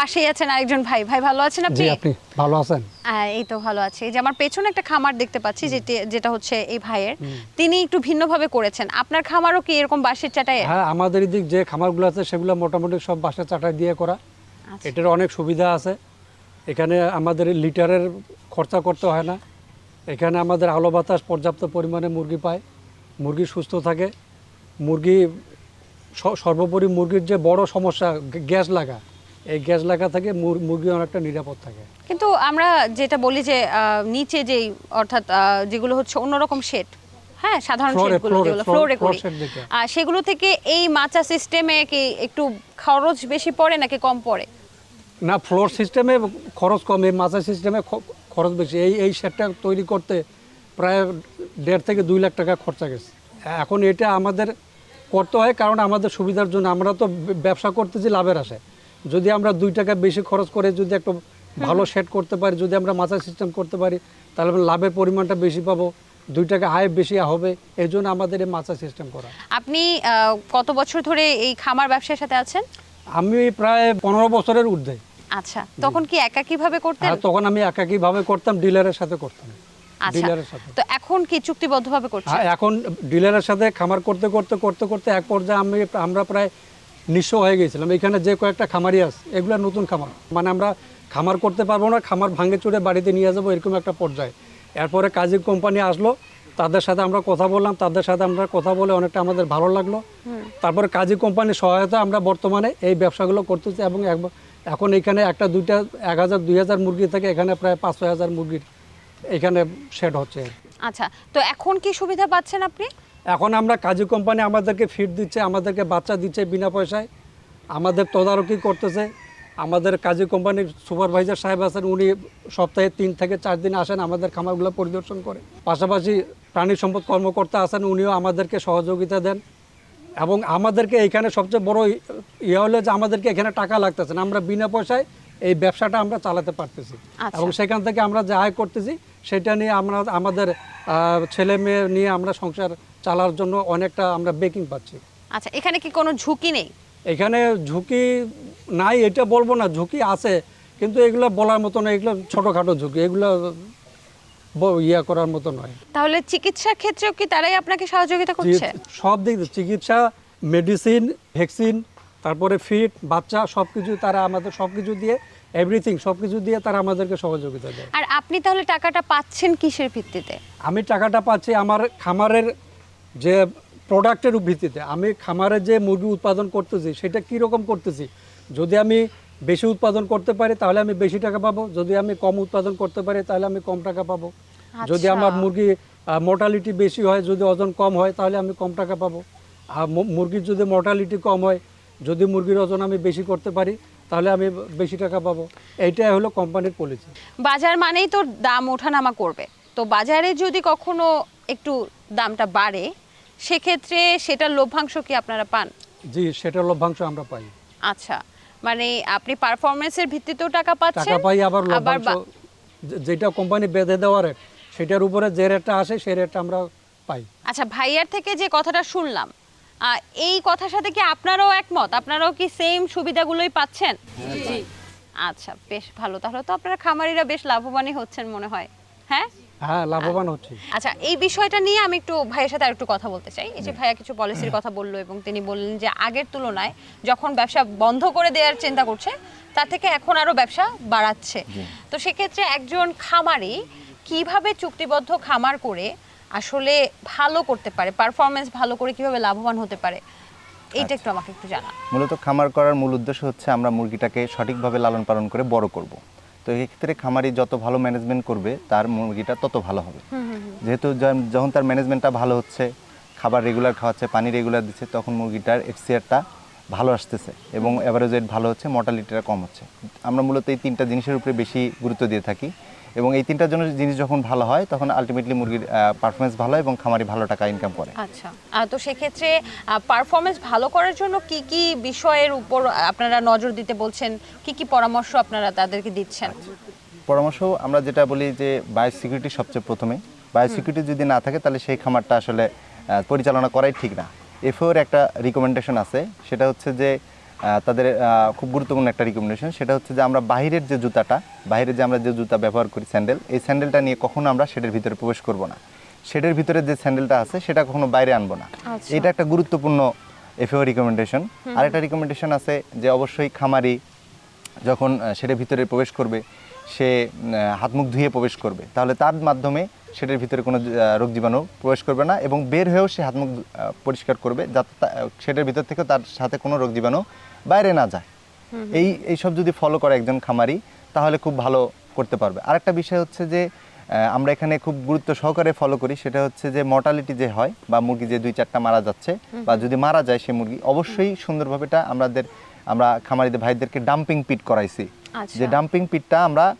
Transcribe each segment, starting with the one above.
পাশেই আছেন আরেকজন ভাই। ভাই ভালো আছেন আপনি? আপনি ভালো আছেন? এই তো ভালো আছে। এই যে আমার পেছনে একটা খামার দেখতে পাচ্ছি যেটি যেটা হচ্ছে এই ভাইয়ের। তিনি একটু ভিন্নভাবে করেছেন। আপনার খামারও কি এরকম বাঁশের চাটায়? হ্যাঁ আমাদের দিক যে খামারগুলো আছে সেগুলো মোটামুটি সব বাসা চাটাই দিয়ে করা। আচ্ছা। এটার অনেক সুবিধা আছে। এখানে আমাদের লিটারের খরচা করতে হয় না। এখানে আমাদের আলো বাতাস পর্যাপ্ত পরিমাণে মুরগি পায়। মুরগি সুস্থ থাকে। মুরগি সর্বোপরি মুরগির যে বড় সমস্যা গ্যাস লাগা এই গ্যাস লাগা থাকে মুরগি অনেকটা নিরাপদ থাকে। কিন্তু আমরা যেটা বলি যে নিচে যেই অর্থাৎ যেগুলো হচ্ছে অন্যরকম শেড হ্যাঁ সাধারণ শেডগুলো যেগুলো ফ্লোরে করি। সেগুলো থেকে এই মাচা সিস্টেমে কি একটু খরচ বেশি পড়ে নাকি কম পড়ে? না ফ্লোর সিস্টেমে খরচ কম এই মাচা সিস্টেমে খরচ বেশি। এই এই সেটটা তৈরি করতে প্রায় দেড় থেকে দুই লাখ টাকা খরচা গেছে। এখন এটা আমাদের করতে হয় কারণ আমাদের সুবিধার জন্য। আমরা তো ব্যবসা করতেছি লাভের আসে যদি আমরা দুই টাকা বেশি খরচ করে যদি একটা ভালো সেট করতে পারি যদি আমরা মাচা সিস্টেম করতে পারি তাহলে লাভের পরিমাণটা বেশি পাবো দুই টাকা আয় বেশি হবে এই জন্য আমাদের এই মাচা সিস্টেম করা। আপনি কত বছর ধরে এই খামার ব্যবসার সাথে আছেন? আমি প্রায় পনেরো বছরের ঊর্ধ্বে। আচ্ছা তখন কি একা কীভাবে করতেন? আর তখন আমি একাকীভাবে করতাম? ডিলারের সাথে করতাম। আচ্ছা ডিলারের সাথে। তো এখন কি চুক্তিবদ্ধভাবে করছেন? হ্যাঁ, এখন ডিলারের সাথে খামার করতে করতে করতে করতে এক পর্যায়ে আমি আমরা প্রায় নিঃস্ব হয়ে গেছিলাম এখানে যে কয়েকটা খামারি আছে এগুলো নতুন খামার। মানে আমরা খামার করতে পারব না খামার ভাঙে চুড়ে বাড়িতে নিয়ে যাব এরকম একটা পর্যায়ে। এরপরে কাজী কোম্পানি আসলো তাদের সাথে আমরা কথা বললাম তাদের সাথে আমরা কথা বলে অনেকটা আমাদের ভালো লাগল। তারপরে কাজী কোম্পানির সহায়তা আমরা বর্তমানে এই ব্যবসাগুলো করতেছি এবং এখন এখানে একটা দুইটা এক হাজার দুই হাজার মুরগি থেকে এখানে প্রায় পাঁচ ছয় হাজার মুরগির এখানে শেড হচ্ছে। আচ্ছা তো এখন কি সুবিধা পাচ্ছেন আপনি? এখন আমরা কাজী কোম্পানি আমাদেরকে ফিড দিচ্ছে আমাদেরকে বাচ্চা দিচ্ছে বিনা পয়সায়। আমাদের তদারকি করতেছে। আমাদের কাজী কোম্পানির সুপারভাইজার সাহেব আছেন উনি সপ্তাহে তিন থেকে চার দিন আসেন আমাদের খামারগুলো পরিদর্শন করে। পাশাপাশি প্রাণী সম্পদ কর্মকর্তা আছেন উনিও আমাদেরকে সহযোগিতা দেন। এবং আমাদেরকে এখানে সবচেয়ে বড় ইয়ে হলো যে আমাদেরকে এখানে টাকা লাগতেছে না। আমরা বিনা পয়সায় এই ব্যবসাটা আমরা চালাতে পারতেছি। আচ্ছা। এবং সেখান থেকে আমরা যা আয় করতেছি সেটা নিয়ে আমরা আমাদের ছেলে মেয়ে নিয়ে আমরা সংসার চালার জন্য অনেকটা আমরা বেকিং পাচ্ছি। আচ্ছা এখানে কি কোনো ঝুঁকি নেই? এখানে ঝুঁকি নাই এটা বলব না ঝুঁকি আছে কিন্তু এগুলো বলার মতো না এগুলো ছোটোখাটো ঝুঁকি এগুলো ইয়া করার মতো নয়। তাহলে চিকিৎসার ক্ষেত্রেও কি তারাই আপনাকে সহযোগিতা করছে? সব দিক চিকিৎসা মেডিসিন ভ্যাকসিন তারপরে ফিট বাচ্চা সব কিছু তারা আমাদের সব কিছু দিয়ে এভরিথিং সব কিছু দিয়ে তারা আমাদেরকে সহযোগিতা দেয়। আর আপনি তাহলে টাকাটা পাচ্ছেন কিসের ভিত্তিতে? আমি টাকাটা পাচ্ছি আমার খামারের যে প্রোডাক্টের ভিত্তিতে আমি খামারে যে মুরগি উৎপাদন করতেছি সেটা কীরকম করতেছি? যদি আমি বেশি উৎপাদন করতে পারি তাহলে আমি বেশি টাকা পাবো। যদি আমি কম উৎপাদন করতে পারি তাহলে আমি কম টাকা পাবো। যদি আচ্ছা। আমার মুরগি মোর্টালিটি বেশি হয় যদি ওজন কম হয় তাহলে আমি কম টাকা পাবো। আর মুরগির যদি মোর্টালিটি কম হয় যদি মুরগির ওজন আমি বেশি করতে পারি তাহলে আমি বেশি টাকা পাবো। এইটাই হলো কোম্পানির পলিসি বাজার মানেই তো দাম ওঠানামা করবে। তো বাজারে যদি কখনো একটু দামটা বাড়ে সেক্ষেত্রে সেটার লভ্যাংশ কি আপনারা পান? জি সেটা লভ্যাংশ আমরা পাই। আচ্ছা মানে আপনি পারফরমেন্সের ভিত্তিতেও টাকা পাচ্ছেন টাকা পাই আবার লভ্যাংশ যেটা কোম্পানি বেঁধে দেওয়া রেট সেটার উপরে যে রেটটা আসে সেই রেটটা আমরা পাই। আচ্ছা ভাইয়ার থেকে যে কথাটা শুনলাম আহ, এই কথার সাথে কি আপনারাও একমত? আপনারাও কি সেম সুবিধাগুলোই পাচ্ছেন? আচ্ছা বেশ ভালো। তাহলে তো আপনারা খামারিরা বেশ লাভবানই হচ্ছেন মনে হয় হ্যাঁ? হ্যাঁ লাভবান হচ্ছি। আচ্ছা এই বিষয়টা নিয়ে আমি একটু ভাইয়ের সাথে আরেকটু কথা বলতে চাই। এই যে ভাইয়া কিছু পলিসির কথা বলল এবং তিনি বললেন যে আগের তুলনায় যখন ব্যবসা বন্ধ করে দেওয়ার চিন্তা করছে তার থেকে এখন আরও ব্যবসা বাড়াচ্ছে। তো সেক্ষেত্রে একজন খামারি কীভাবে চুক্তিবদ্ধ খামার করে আসলে ভালো করতে পারে পারফরমেন্স ভালো করে কীভাবে লাভবান হতে পারে এইটা একটু আমাকে একটু জানা মূলত খামার করার মূল উদ্দেশ্য হচ্ছে আমরা মুরগিটাকে সঠিকভাবে লালন পালন করে বড় করব। তো এই ক্ষেত্রে খামারি যত ভালো ম্যানেজমেন্ট করবে তার মুরগিটা তত ভালো হবে। যেহেতু যখন- যখন তার ম্যানেজমেন্টটা ভালো হচ্ছে খাবার রেগুলার খাওয়াচ্ছে পানি রেগুলার দিচ্ছে তখন মুরগিটার এফসিআরটা ভালো আসতেছে এবং অ্যাভারেজ রেট ভালো হচ্ছে মর্টালিটিটা কম হচ্ছে। আমরা মূলত এই তিনটা জিনিসের উপরে বেশি গুরুত্ব দিয়ে থাকি। এবং এই তিনটার জন্য জিনিস যখন ভালো হয় তখন আলটিমেটলি মুরগির পারফরমেন্স ভালো হয় এবং খামারি ভালো টাকা ইনকাম করে। আচ্ছা। তো সেক্ষেত্রে পারফরমেন্স ভালো করার জন্য কি কি বিষয়ের উপর আপনারা নজর দিতে বলছেন? কি কি পরামর্শ আপনারা তাদেরকে দিচ্ছেন? পরামর্শ আমরা যেটা বলি যে বায়ো সিকিউরিটি সবচেয়ে প্রথমে। বায়ো সিকিউরিটি যদি না থাকে তাহলে সেই খামারটা আসলে পরিচালনা করাই ঠিক না। এফওর একটা রিকমেন্ডেশন আছে। সেটা হচ্ছে যে তাদের খুব গুরুত্বপূর্ণ একটা রিকমেন্ডেশন সেটা হচ্ছে যে আমরা বাইরের যে জুতাটা বাইরে যে আমরা যে জুতা ব্যবহার করি স্যান্ডেল এই স্যান্ডেলটা নিয়ে কখনো আমরা শেডের ভিতরে প্রবেশ করব না। শেডের ভিতরে যে স্যান্ডেলটা আছে সেটা কখনো বাইরে আনব না। আচ্ছা। এটা একটা গুরুত্বপূর্ণ এফএও রিকমেন্ডেশন আরেকটা রিকমেন্ডেশন আছে যে অবশ্যই খামারি যখন সেটার ভিতরে প্রবেশ করবে সে হাত মুখ ধুয়ে প্রবেশ করবে। তাহলে তার মাধ্যমে সেটার ভিতরে কোনো রোগ জীবাণু প্রবেশ করবে না এবং বের হয়েও সে হাত মুখ পরিষ্কার করবে যাতে সেটার ভিতর থেকে তার সাথে কোনো রোগ জীবাণু বাইরে না যায়। এই এইসব যদি ফলো করে একজন খামারি তাহলে খুব ভালো করতে পারবে। আরেকটা বিষয় হচ্ছে যে আমরা এখানে খুব গুরুত্ব সহকারে ফলো করি সেটা হচ্ছে যে মর্টালিটি যে হয় বা মুরগি যে দুই চারটা মারা যাচ্ছে বা যদি মারা যায় সে মুরগি অবশ্যই সুন্দরভাবে এটা আমাদের আমরা খামারিদের ভাইদেরকে ডাম্পিং পিট করাইছি। আচ্ছা। যে ডাম্পিং পিটটা আমরা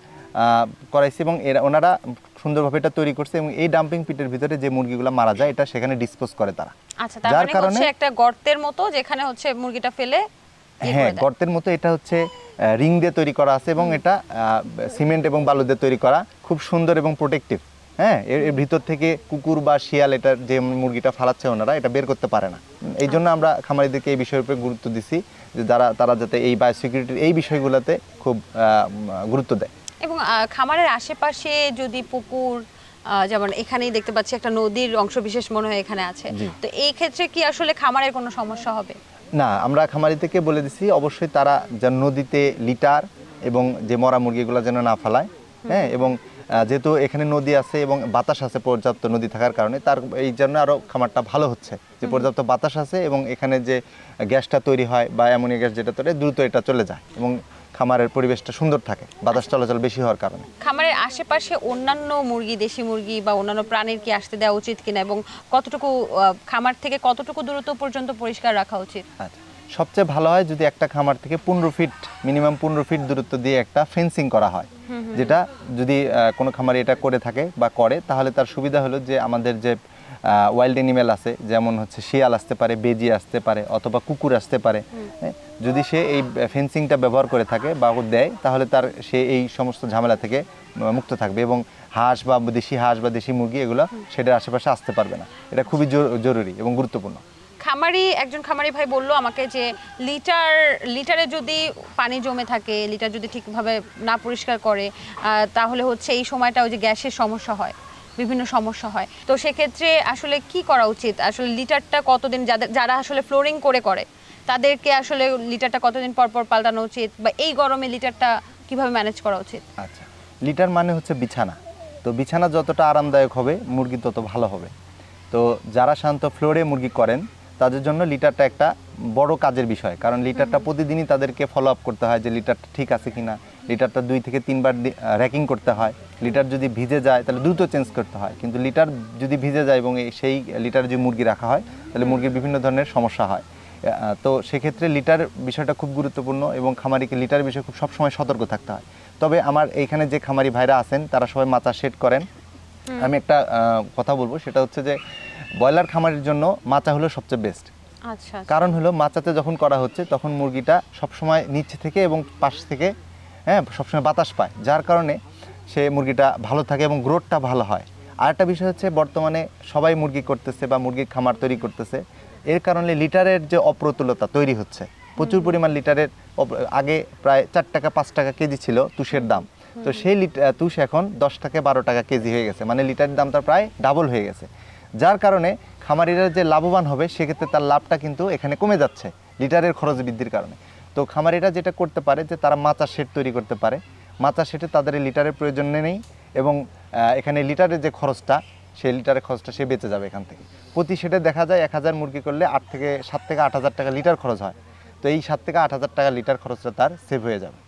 করাইছি এবং এরা ওনারা সুন্দরভাবে এটা তৈরি করছে এবং এই ডাম্পিং পিটের ভিতরে যে মুরগিগুলো মারা যায় এটা সেখানে ডিসপোজ করে তারা। আচ্ছা তার যার মানে কারণে- হচ্ছে একটা গর্তের মতো যেখানে হচ্ছে মুরগিটা ফেলে হ্যাঁ গর্তের মতো এটা হচ্ছে রিং দিয়ে তৈরি করা আছে এবং এটা সিমেন্ট এবং বালু দিয়ে তৈরি করা খুব সুন্দর এবং প্রোটেক্টিভ হ্যাঁ এর ভিতর থেকে কুকুর বা শিয়াল এটা যে মুরগিটা ফালাচ্ছে ওনারা এটা বের করতে পারে না। এই জন্য আমরা খামারিদেরকে এই বিষয়ের উপরে গুরুত্ব দিছি যে যারা তারা যাতে এই বায়ো বায়োসিকিউরিটির এই বিষয়গুলোতে খুব গুরুত্ব দেয়। এবং খামারের আশেপাশে যদি পুকুর যেমন এখানেই দেখতে পাচ্ছি একটা নদীর অংশ বিশেষ মনে হয় এখানে আছে। তো এই ক্ষেত্রে কি আসলে খামারের কোনো সমস্যা হবে? না আমরা খামারি থেকে বলে দিছি অবশ্যই তারা যেন নদীতে লিটার এবং যে মরা মুরগিগুলো যেন না ফেলায় হ্যাঁ? এবং যেহেতু এখানে নদী আছে এবং বাতাস আছে পর্যাপ্ত নদী থাকার কারণে তার এই জন্য আরও খামারটা ভালো হচ্ছে। যে পর্যাপ্ত বাতাস আছে এবং এখানে যে গ্যাসটা তৈরি হয় বা অ্যামোনিয়া গ্যাস যেটা তৈরি দ্রুত এটা চলে যায় এবং খামারের পরিবেশটা সুন্দর থাকে বাতাস চলাচল বেশি হওয়ার কারণে। খামারের আশেপাশে অন্যান্য মুরগি দেশি মুরগি বা অন্যান্য প্রাণীর কি আসতে দেওয়া উচিত কিনা এবং কতটুকু খামার থেকে কতটুকু দূরত্ব পর্যন্ত পরিষ্কার রাখা উচিত? আচ্ছা সবচেয়ে ভালো হয় যদি একটা খামার থেকে পনেরো ফিট মিনিমাম পনেরো ফিট দূরত্ব দিয়ে একটা ফেন্সিং করা হয়। যেটা যদি কোনো খামারে এটা করে থাকে বা করে তাহলে তার সুবিধা হলো যে আমাদের যে ওয়াইল্ড অ্যানিমেল আছে যেমন হচ্ছে শিয়াল আসতে পারে বেজি আসতে পারে অথবা কুকুর আসতে পারে। হ্যাঁ, যদি সে এই ফেন্সিংটা ব্যবহার করে থাকে বা দেয় তাহলে তার সে এই সমস্ত ঝামেলা থেকে মুক্ত থাকবে এবং হাঁস বা দেশি হাঁস বা দেশি মুরগি এগুলো সেটার আশেপাশে আসতে পারবে না। এটা খুবই জরু- জরুরি এবং গুরুত্বপূর্ণ। খামারি একজন খামারি ভাই বলল আমাকে যে লিটার লিটারে যদি পানি জমে থাকে লিটার যদি ঠিকভাবে না পরিষ্কার করে তাহলে হচ্ছে এই সময়টা ওই যে গ্যাসের সমস্যা হয়। বিভিন্ন সমস্যা হয়। তো সেক্ষেত্রে আসলে কি করা উচিত? আসলে লিটারটা কতদিন যাদের যারা আসলে ফ্লোরিং করে করে তাদেরকে আসলে লিটারটা কতদিন পর পর পাল্টানো উচিত? বা এই গরমে লিটারটা কীভাবে ম্যানেজ করা উচিত? আচ্ছা লিটার মানে হচ্ছে বিছানা। তো বিছানা যতটা আরামদায়ক হবে মুরগি তত ভালো হবে। তো যারা শান্ত ফ্লোরে মুরগি করেন তাদের জন্য লিটারটা একটা বড় কাজের বিষয়। কারণ লিটারটা প্রতিদিনই তাদেরকে ফলো আপ করতে হয় যে লিটারটা ঠিক আছে কিনা। লিটারটা দুই থেকে তিনবার র্যাকিং করতে হয়। লিটার যদি ভিজে যায় তাহলে দ্রুত চেঞ্জ করতে হয়। কিন্তু লিটার যদি ভিজে যায় এবং সেই লিটার যদি মুরগি রাখা হয় তাহলে মুরগির বিভিন্ন ধরনের সমস্যা হয়। তো সেক্ষেত্রে লিটার বিষয়টা খুব গুরুত্বপূর্ণ এবং খামারিকে লিটার বিষয়ে খুব সবসময় সতর্ক থাকতে হয়। তবে আমার এইখানে যে খামারি ভাইরা আছেন তারা সবাই মাচা সেট করেন। আমি একটা কথা বলব সেটা হচ্ছে যে ব্রয়লার খামারের জন্য মাচা হলো সবচেয়ে বেস্ট আচ্ছা। কারণ হলো মাচাতে যখন করা হচ্ছে তখন মুরগিটা সবসময় নিচে থেকে এবং পাশ থেকে হ্যাঁ সবসময় বাতাস পায়। যার কারণে সে মুরগিটা ভালো থাকে এবং গ্রোথটা ভালো হয়। আরেকটা বিষয় হচ্ছে বর্তমানে সবাই মুরগি করতেছে বা মুরগির খামার তৈরি করতেছে। এর কারণে লিটারের যে অপ্রতুলতা তৈরি হচ্ছে। প্রচুর পরিমাণ লিটারের আগে প্রায় চার টাকা পাঁচ টাকা কেজি ছিল তুষের দাম। তো সেই লিট- আহ, তুষ এখন দশ থেকে বারো টাকা কেজি হয়ে গেছে। মানে লিটারের দামটা প্রায় ডাবল হয়ে গেছে। যার কারণে খামারিরা যে লাভবান হবে সেক্ষেত্রে তার লাভটা কিন্তু এখানে কমে যাচ্ছে লিটারের খরচ বৃদ্ধির কারণে। তো খামারিরা যেটা করতে পারে যে তারা মাচা শেড তৈরি করতে পারে। মাচা শেডে তাদের লিটারের প্রয়োজন নেই এবং এখানে লিটারের যে খরচটা, সেই লিটারের খরচটা সে বেঁচে যাবে এখান থেকে। প্রতি সেটে দেখা যায় এক হাজার মুরগি করলে আট থেকে, সাত থেকে আট হাজার টাকা লিটার খরচ হয়। তো এই সাত থেকে আট হাজার টাকা লিটার খরচটা তার সেভ হয়ে যাবে।